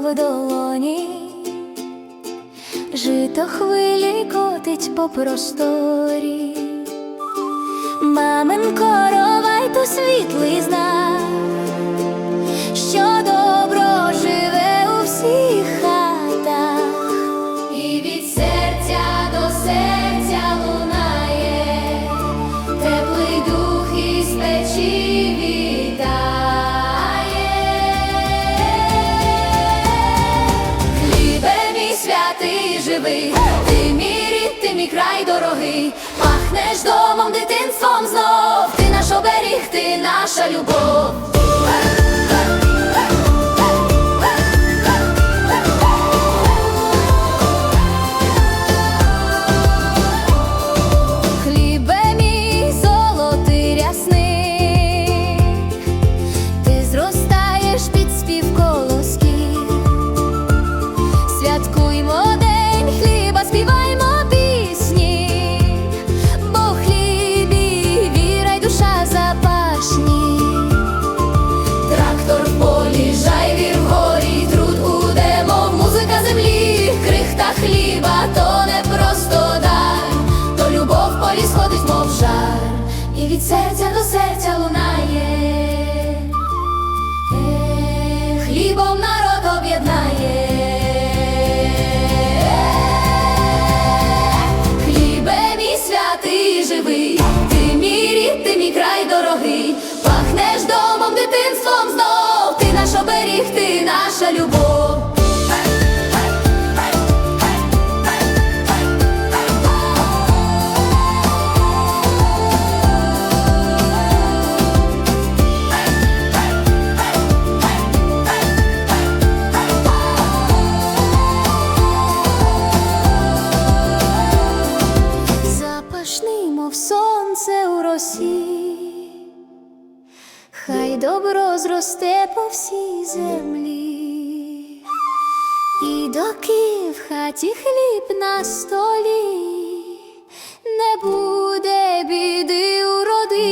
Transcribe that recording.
в долоні, жито хвилі котить по просторі, мамин коровай то світлий знак, що добро живе у всіх хатах, і від серця до серця лунає, теплий дух із печі. Живий, ти мій рід, ти мій край дорогий, пахнеш домом, дитинством знов, ти наш оберіг, ти наша любов. В полі, в горі, труд удемо, музика землі, крихта хліба, то не просто дар, то любов полі сходить, мов жар, і від серця до серця лунає. Любов. Запашний, мов сонце у росі, хай добро зросте по всій землі, доки в хаті хліб на столі, не буде біди уроди.